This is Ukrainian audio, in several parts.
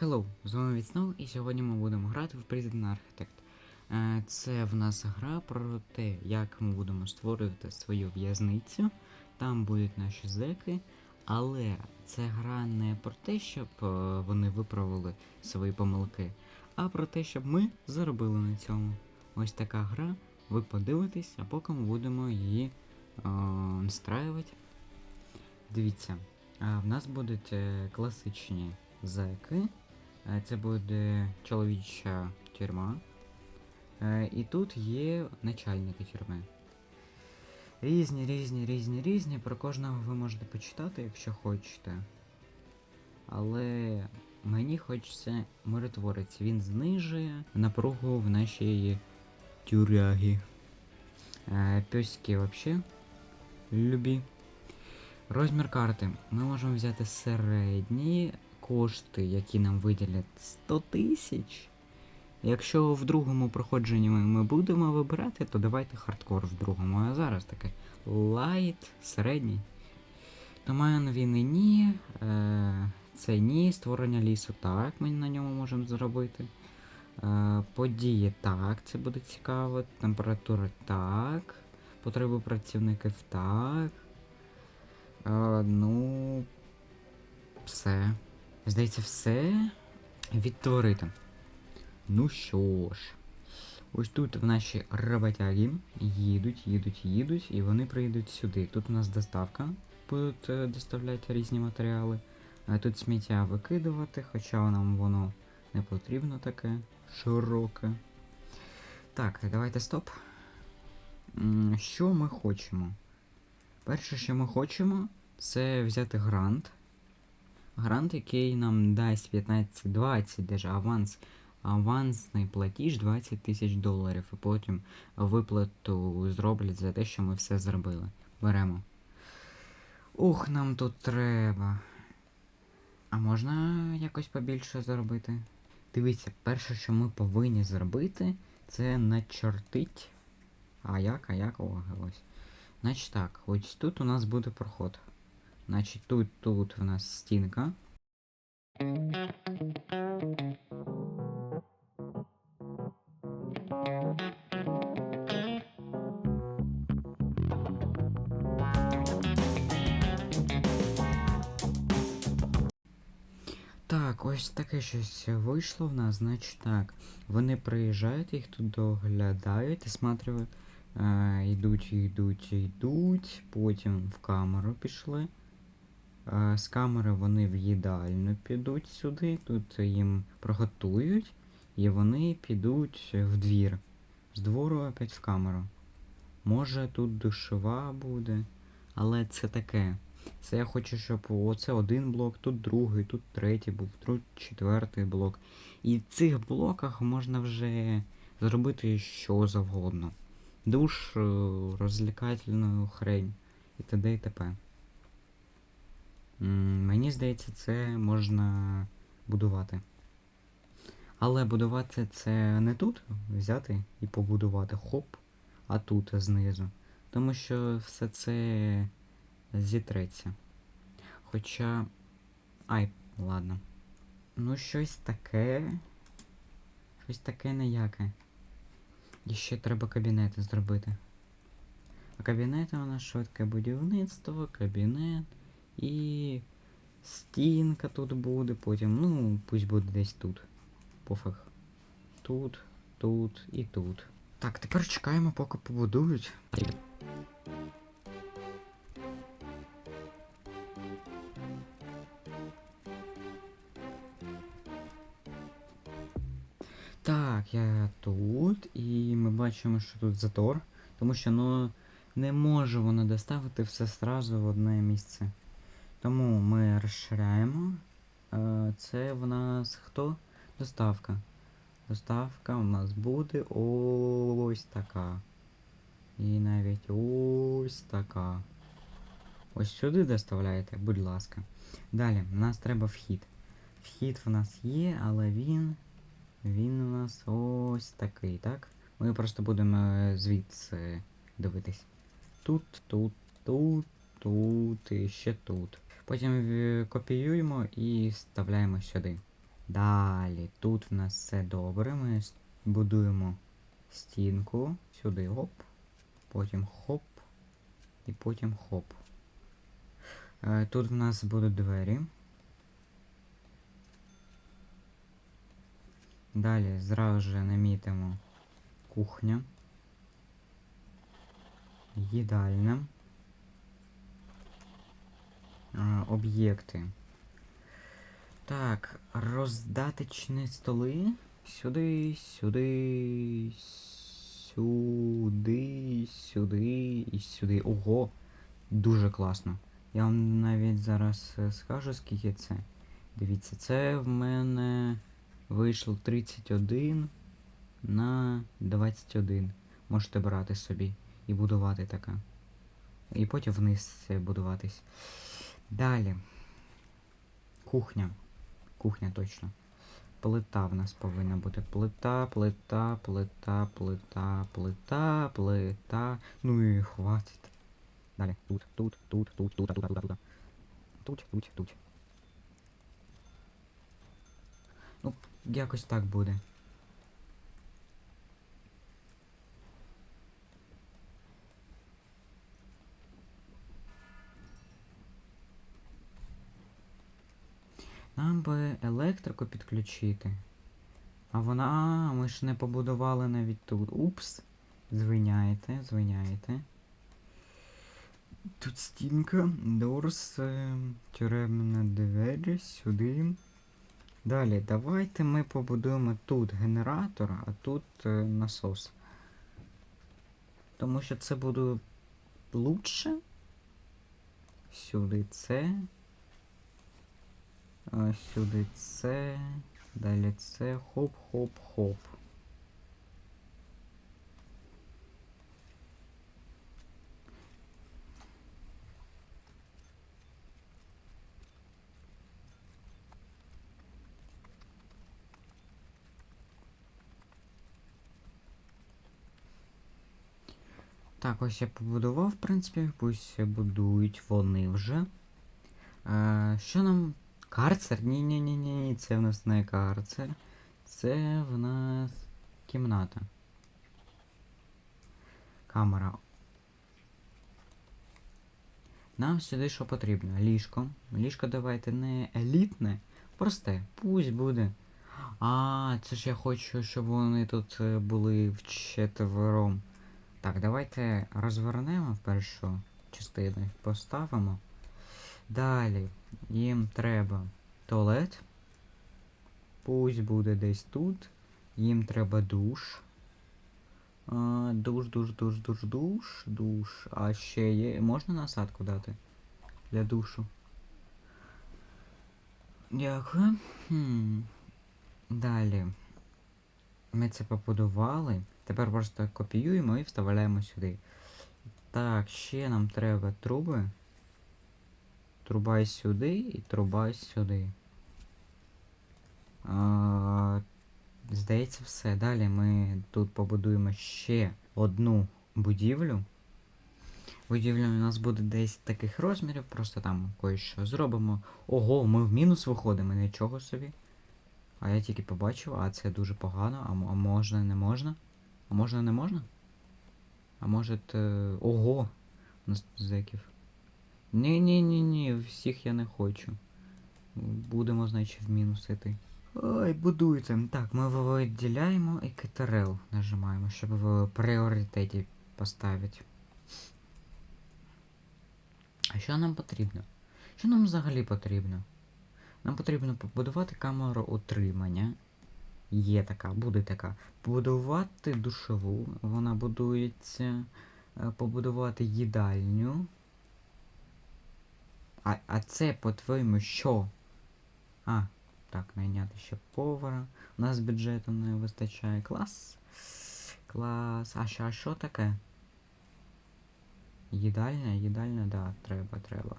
Hello, з вами Віцнов, і сьогодні ми будемо грати в Prison Architect. Е, Це в нас гра про те, як ми будемо створювати свою в'язницю. Там будуть наші зеки, але це гра не про те, щоб е, вони виправили свої помилки, а про те, щоб ми заробили на цьому. Ось така гра. Ви подивитесь, а поки ми будемо її е, настраювати. Дивіться, в нас будуть класичні зеки. Е, Це буде чоловіча тюрма. Е, І тут є начальники тюрми. Різні, різні, різні, різні. Про кожного ви можете почитати, якщо хочете. Але мені хочеться миротворець. Він знижує напругу в нашій тюрягі. Е, Пьосики взагалі любі. Розмір карти. Ми можемо взяти середні кошти, які нам виділять 100 тисяч. Якщо в другому проходженні ми, будемо вибирати, то давайте хардкор в другому. А зараз таке лайт, середній. Домен війни ні. Е, це ні. Створення лісу так, ми на ньому можемо зробити. Е, події так, це буде цікаво. Температура так. Потреби працівників так. Е, ну. Все. Здається, все відтворити. Ну що ж. Ось тут в наші роботяги їдуть, їдуть, їдуть, і вони приїдуть сюди. Тут у нас доставка. Будуть е, доставляти різні матеріали. А тут сміття викидувати, хоча нам воно не потрібно таке широке. Так, давайте стоп. Що ми хочемо? Перше, що ми хочемо, це взяти грант. Грант, який нам дасть 15-20 даже аванс. Авансний платіж 20 тисяч доларів. І потім виплату зроблять за те, що ми все зробили. Беремо. Ух, нам тут треба. А можна якось побільше зробити? Дивіться, перше, що ми повинні зробити, це начертить. А як, а як? Ось. Значить так, ось тут у нас буде проход. Значить, тут, тут у нас стінка. Так, ось таке щось вийшло в нас, значить так. Вони приїжджають, їх тут доглядають, осматривають. Е, йдуть, йдуть, йдуть, потім в камеру пішли. Е, з камери вони в їдальню підуть сюди, тут їм приготують, і вони підуть в двір. З двору опять в камеру. Може тут душова буде, але це таке. Це я хочу, щоб оце один блок, тут другий, тут третій був, тут четвертий блок. І в цих блоках можна вже зробити що завгодно. Душ, е, розвлекательну хрень і т.д. і т.п. Мені здається, це можна будувати. Але будувати це не тут взяти і побудувати хоп, а тут знизу. Тому що все це зітреться. Хоча. Ай, ладно. Ну, щось таке. Щось таке неяке. І ще треба кабінети зробити. А кабінети у нас швидке будівництво, кабінет і стінка тут буде, потім, ну, пусть буде десь тут. Пофіг. Тут, тут і тут. Так, тепер чекаємо, поки побудують. Так, я тут, і ми бачимо, що тут затор, тому що ну не може воно доставити все сразу в одне місце. Тому ми розширяємо. Е, Це в нас хто? Доставка. Доставка у нас буде ось така. І навіть ось така. Ось сюди доставляєте, будь ласка. Далі, у нас треба вхід. Вхід в нас є, але він. Він у нас ось такий, так? Ми просто будемо е, звідси дивитись. Тут, тут, тут, тут і ще тут. Потім е, копіюємо і вставляємо сюди. Далі, тут в нас все добре. Ми будуємо стінку. Сюди гоп. Потім хоп. І потім хоп. Е, Тут в нас будуть двері. Далі зразу же намітимо кухня. Їдальня. Об'єкти. Так, роздаточні столи. Сюди, сюди, сюди, сюди і сюди. Ого! Дуже класно. Я вам навіть зараз е, скажу, скільки це. Дивіться, це в мене вийшло 31 на 21. Можете брати собі і будувати таке. І потім вниз будуватись. Далі. Кухня. Кухня точно. Плита в нас повинна бути. Плита, плита, плита, плита, плита, плита. Ну і хватить. Далі. Тут, тут, тут, тут, тут, тут, тут, тут. Тут, тут, тут. Ну, якось так буде. Нам би електрику підключити. А вона. А, ми ж не побудували навіть тут. Упс. Звиняєте, звиняєте. Тут стінка, дорс, е, тюремна двері, сюди. Далі, давайте ми побудуємо тут генератор, а тут е, насос. Тому що це буде лучше. Сюди це. А сюди це. Далі це. Хоп-хоп-хоп. Так, ось я побудував, в принципі, пусть будують вони вже. Е, що нам. Карцер? Ні-ні-ні-ні, це в нас не карцер. Це в нас кімната. Камера. Нам сюди що потрібно? Ліжко. Ліжко давайте не елітне, просте. Пусть буде. А, це ж я хочу, щоб вони тут е, були вчетвером. Так, давайте розвернемо першу частину, поставимо. Далі їм треба туалет. Пусть буде десь тут. Їм треба душ. А, душ, душ, душ, душ, душ, душ. А ще є. Можна насадку дати? Для душу. Дякую. Хм. Далі. Ми це побудували. Тепер просто копіюємо і вставляємо сюди. Так, ще нам треба труби. Труба сюди і труба сюди. А, здається, все. Далі ми тут побудуємо ще одну будівлю. Будівля у нас буде десь таких розмірів, просто там кое-що зробимо. Ого, ми в мінус виходимо, нічого собі. А я тільки побачив, а це дуже погано. А, можна, не можна? А можна, не можна? А може. Ого! У нас зеків. Ні, ні, всіх я не хочу. Будемо, значить, в мінус іти. Ой, будуйте. Так, ми виділяємо і КТРЛ нажимаємо, щоб в пріоритеті поставити. А що нам потрібно? Що нам взагалі потрібно? Нам потрібно побудувати камеру утримання. Є така, буде така. Побудувати душову, вона будується. Е, Побудувати їдальню. А, а це, по-твоєму, що? А, так, найняти ще повара. У нас бюджету не вистачає. Клас. Клас. А що, а що таке? Їдальня, їдальня, да, треба, треба.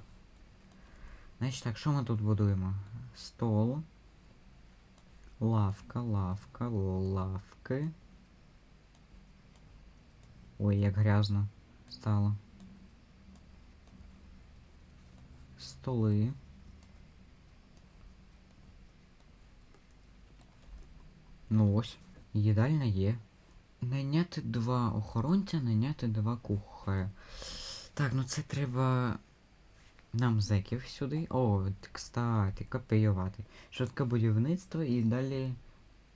Значить так, що ми тут будуємо? Стол. Лавка, лавка, лавки. Ой, як грязно стало. Столи. Ну ось, їдальня є. Найняти два охоронця, найняти два кухаря. Так, ну це треба нам зеків сюди. О, кстати, копіювати. Швидке будівництво і далі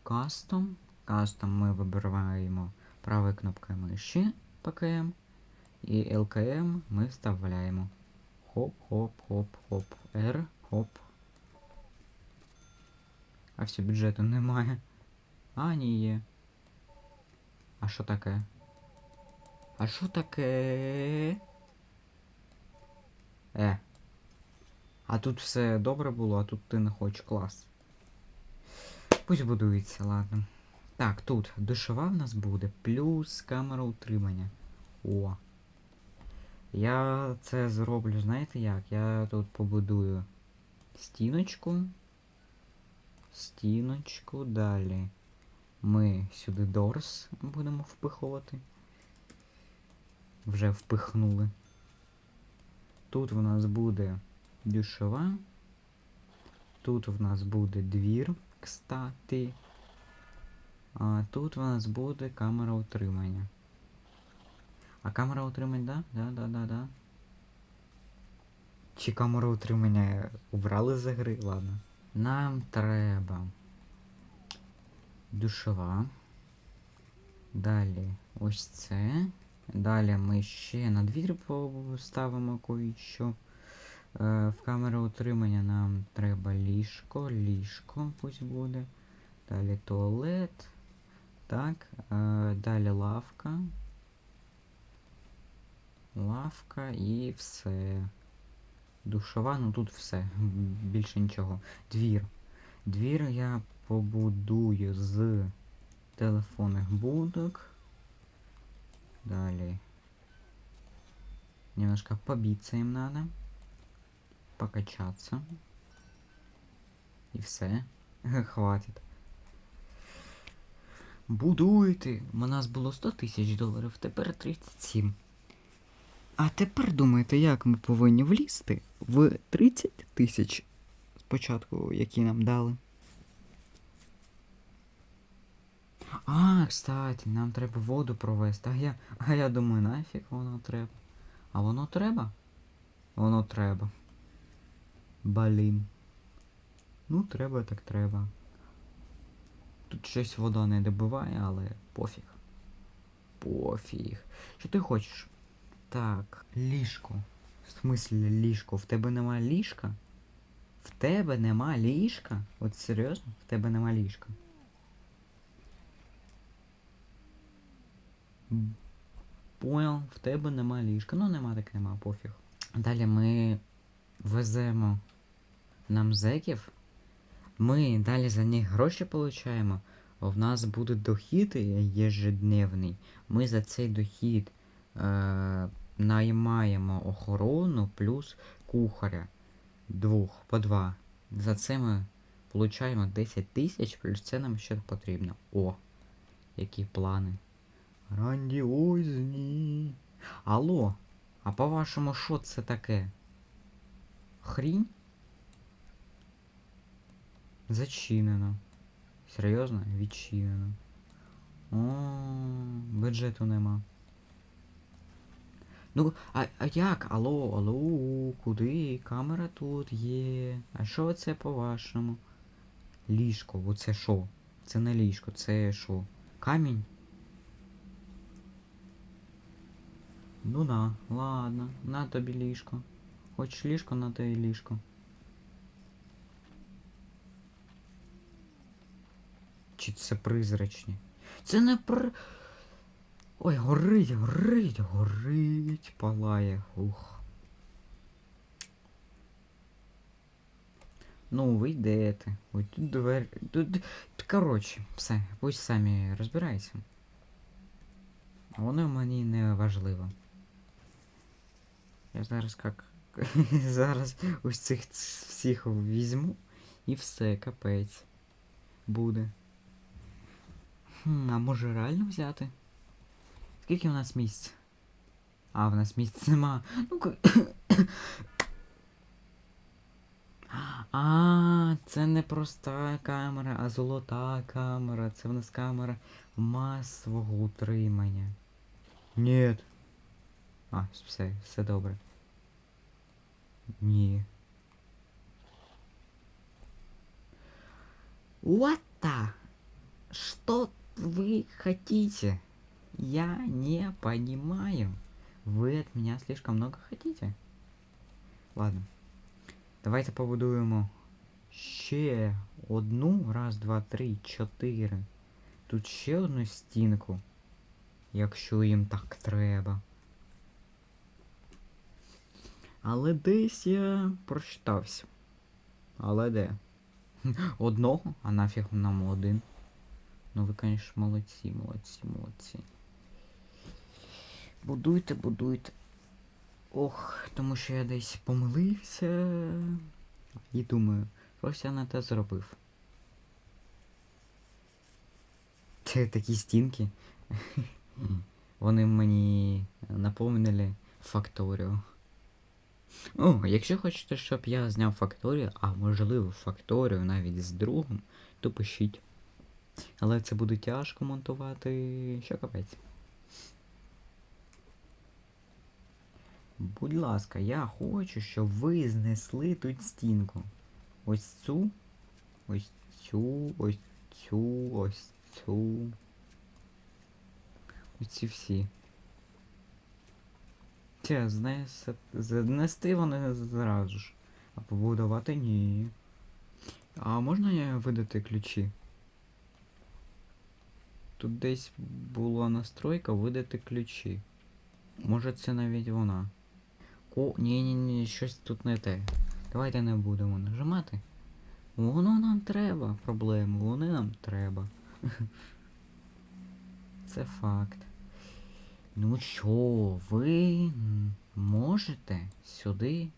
кастом. Кастом ми вибираємо правою кнопкою миші ПКМ. І ЛКМ ми вставляємо. Хоп-хоп-хоп-хоп. R, хоп. А все, бюджету немає. А, ні є. А що таке? А що таке? Е. А тут все добре було, а тут ти не хочеш клас. Пусть будується, ладно. Так, тут душова в нас буде, плюс камера утримання. О. Я це зроблю, знаєте як? Я тут побудую стіночку. Стіночку далі. Ми сюди дорс будемо впихувати. Вже впихнули. Тут в нас буде душова. Тут в нас буде двір, кстати. А тут в нас буде камера утримання. А камера утримання, да? Да, да, да, да. Чи камеру утримання убрали з гри? Ладно. Нам треба душова. Далі ось це. Далі ми ще на двір поставимо кое-що. Е, в камеру утримання нам треба ліжко, ліжко пусть буде. Далі туалет. Так, е, далі лавка. Лавка і все. Душова, ну тут все. Більше нічого. Двір. Двір я побудую з телефонних будок. Далее. Немножко побиться им надо. Покачаться. І все. Хватит. Будуйте. У нас було 100 тисяч доларів, тепер 37. А тепер думаєте, як ми повинні влізти в 30 тисяч спочатку, які нам дали? А, кстати, нам треба воду провести. А я, а я думаю, нафіг воно треба. А воно треба? Воно треба. Блін. Ну, треба, так треба. Тут щось вода не добиває, але пофіг. Пофіг. Що ти хочеш? Так, ліжко. В смислі ліжко? В тебе нема ліжка? В тебе нема ліжка? От серйозно? В тебе нема ліжка. Понял, в тебе нема ліжка. Ну нема так нема, пофіг. Далі ми веземо нам зеків. Ми далі за них гроші получаємо. В нас буде дохід ежедневний. Ми за цей дохід е, наймаємо охорону плюс кухаря. Двох по два. За це ми получаємо 10 тисяч, плюс це нам ще потрібно. О, які плани. Грандіозні. Алло, а по-вашому, що це таке? Хрінь? Зачинено. Серйозно? Відчинено. О, бюджету нема. Ну, а, а як? Алло, алло, куди? Камера тут є. А що це по-вашому? Ліжко, оце що? Це не ліжко, це що? Камінь? Ну на, ладно, на тобі ліжко. Хочеш ліжко, на тобі ліжко. Чи це призрачні? Це не при... Ой, горить, горить, горить, палає. Ух. Ну, ви йдете. Ой, тут двері. Тут... Коротше, все, пусть самі розбираються. А воно мені не важливо. Я зараз як. зараз ось цих всіх візьму і все, капець. Буде. А може реально взяти? Скільки у нас місць? А, в нас місць нема. Ну ка- А, це не проста камера, а золота камера. Це в нас камера масового утримання. Ні. А, все, все добре. Ні. What the? Что вы хотите? Я не понимаю. Вы от меня слишком много хотите? Ладно. Давайте побудуємо ще одну. Раз, два, три, чотири. Тут ще одну стінку. Якщо їм так треба. Але десь я прочитався. Але де? Одного? А нафіг нам один? Ну ви, конечно, молодці, молодці, молодці. Будуйте, будуйте. Ох, тому що я десь помилився. І думаю, щось я не те зробив. Це такі стінки. Вони мені напомнили факторію. О, якщо хочете, щоб я зняв факторію, а можливо факторію навіть з другом, то пишіть. Але це буде тяжко монтувати, що капець. Будь ласка, я хочу, щоб ви знесли тут стінку. Ось цю, ось цю, ось цю, ось цю. Ось ці всі. Знесе, знести вони зразу ж. А побудувати ні. А можна я видати ключі? Тут десь була настройка видати ключі. Може це навіть вона. О, ні, ні, ні, щось тут не те. Давайте не будемо нажимати. Воно нам треба, проблеми, вони нам треба. Це факт. Ну що, ви можете сюди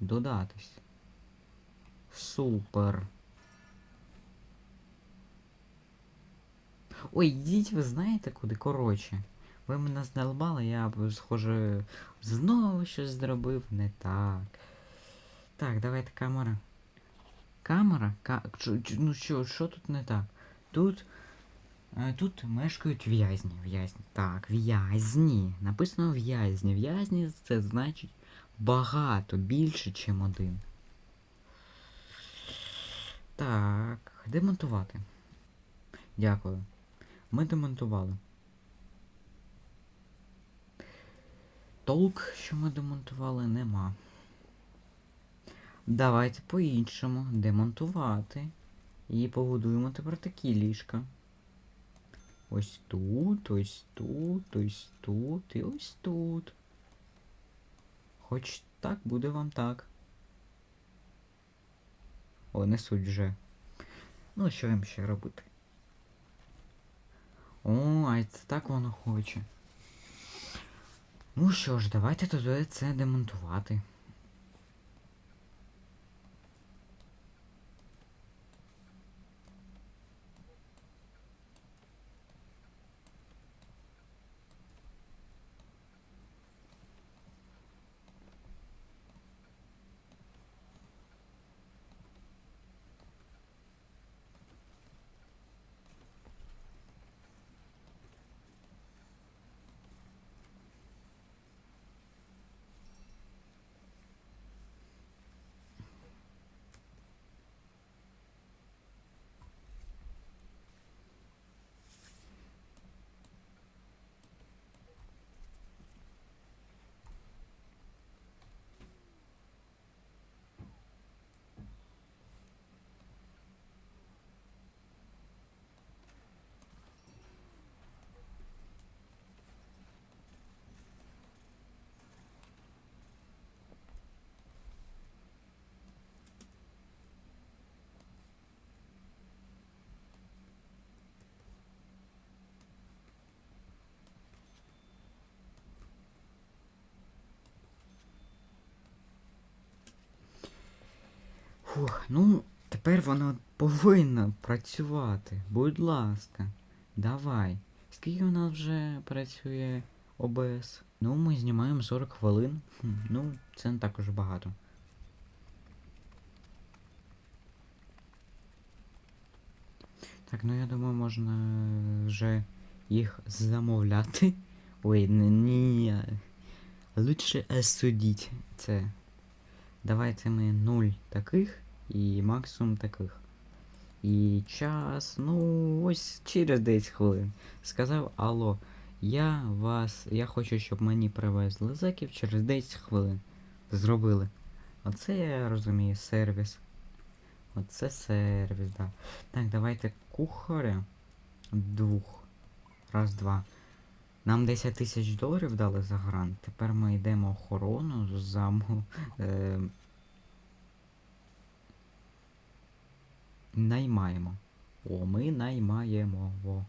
додатись? Супер. Ой, йдіть, ви знаєте куди? Коротше. Ви мене знелбали, я схоже, знову щось зробив не так. Так, давайте камера. Камера? Ка... Ну що, що тут не так? Тут. е, Тут мешкають в'язні. В'язні. Так, в'язні. Написано в'язні. В'язні це значить багато, більше, ніж один. Так, демонтувати. Дякую. Ми демонтували. Толк, що ми демонтували, нема. Давайте по-іншому демонтувати. І побудуємо тепер такі ліжка. Ось тут, ось тут, ось тут і ось тут. Хоч так буде вам так. О, не суть вже. Ну, що їм ще робити? О, а це так воно хоче. Ну що ж, давайте тоді це демонтувати. Фух, ну, тепер вона повинна працювати. Будь ласка, давай. Скільки у нас вже працює ОБС? Ну, ми знімаємо 40 хвилин. Хм, ну, це не так також багато. Так, ну я думаю, можна вже їх замовляти. Ой, не, ні. Лучше осудіть це. Давайте ми нуль таких і максимум таких. І час, ну, ось через 10 хвилин. Сказав, алло, я вас. Я хочу, щоб мені привезли зеків через 10 хвилин. Зробили. Оце я розумію, сервіс. Оце сервіс, да. Так, давайте кухаря. Двох. Раз, два. Нам 10 тисяч доларів дали за грант. Тепер ми йдемо охорону заму. Е, наймаємо. О, ми наймаємо. Во.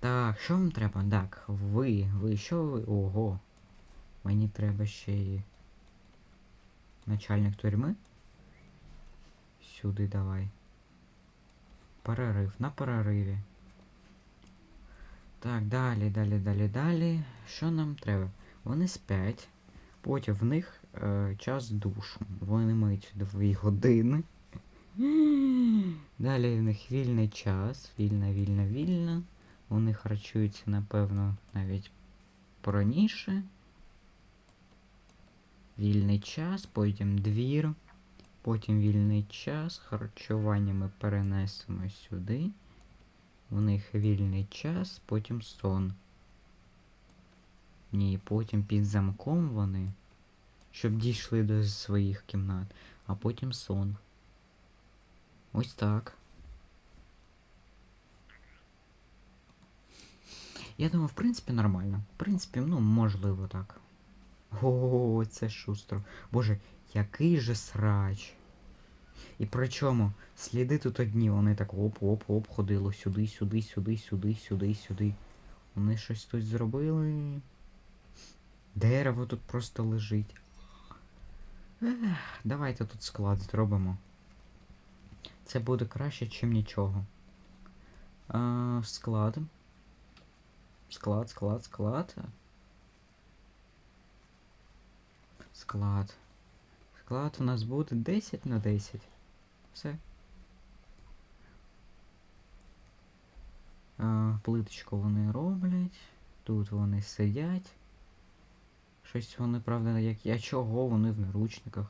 Так, що вам треба? Так, ви, ви, що ви? Ого. Мені треба ще і начальник тюрми. Сюди давай. Перерив, на перериві. Так, далі, далі, далі, далі. Що нам треба? Вони спять. Потім в них е, час душу. Вони миють 2 години. Далі в них вільний час. Вільна, вільна, вільна. Вони харчуються, напевно, навіть пораніше. Вільний час, потім двір. Потім вільний час. Харчування ми перенесемо сюди. У них вільний час, потім сон. Ні, потім під замком вони, щоб дійшли до своїх кімнат, а потім сон. Ось так. Я думаю, в принципі, нормально. В принципі, ну, можливо так. О, це шустро. Боже, який же срач. І причому сліди тут одні, вони так оп-оп-оп ходило сюди, сюди, сюди, сюди, сюди, сюди. Вони щось тут зробили. Дерево тут просто лежить. Ех, давайте тут склад зробимо. Це буде краще, чим нічого. А, склад. Склад, склад, склад. Склад. Склад у нас буде 10 на 10. Все. А, плиточку вони роблять. Тут вони сидять. Щось вони, правда, як я чого вони в наручниках.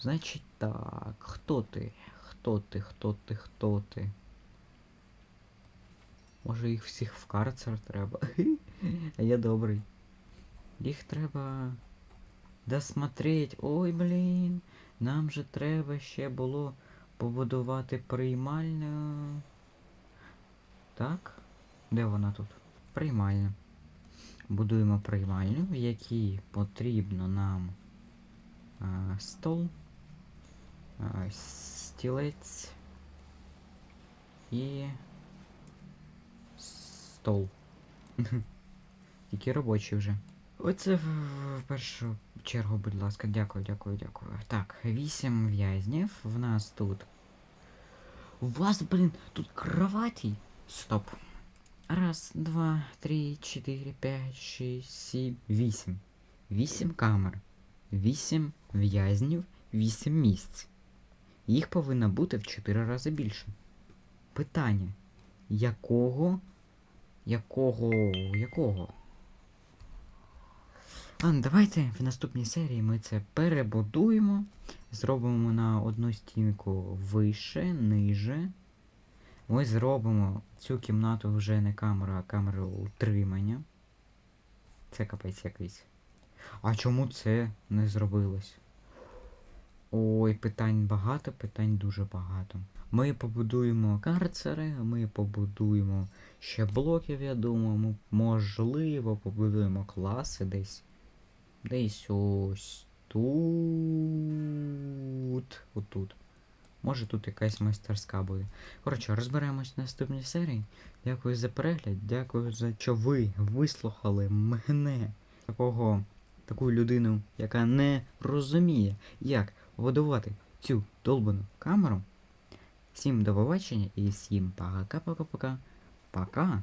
Значить так, хто ти? Хто ти, хто ти, хто ти? Може їх всіх в карцер треба? А я добрий. Їх треба досмотреть. Ой, блін. Нам же треба ще було побудувати приймальню. Так? Де вона тут? Приймальня. Будуємо приймальню, в якій потрібно нам а, стол, стілець і стол. Тільки робочий вже. Оце в, в першу чергу, будь ласка, дякую, дякую, дякую. Так, вісім в'язнів. В нас тут. У вас, блін, тут кроваті. Стоп. Раз, два, три, чотири, п'ять, шість, сім, вісім. Вісім камер. Вісім в'язнів, вісім місць. Їх повинно бути в чотири рази більше. Питання. Якого? Якого? Якого? Ладно, давайте в наступній серії ми це перебудуємо. Зробимо на одну стінку вище, ниже. Ми зробимо цю кімнату вже не камеру, а камеру утримання. Це капець якийсь. А чому це не зробилось? Ой, питань багато, питань дуже багато. Ми побудуємо карцери, ми побудуємо ще блоків, я думаю, ми, можливо, побудуємо класи десь. Десь ось тут. Отут. Може тут якась майстерська буде. Коротше, розберемось в наступній серії. Дякую за перегляд, дякую за що ви вислухали мене, такого, таку людину, яка не розуміє, як будувати цю долбану камеру. Всім до побачення і всім пока-пока-пока. Пока!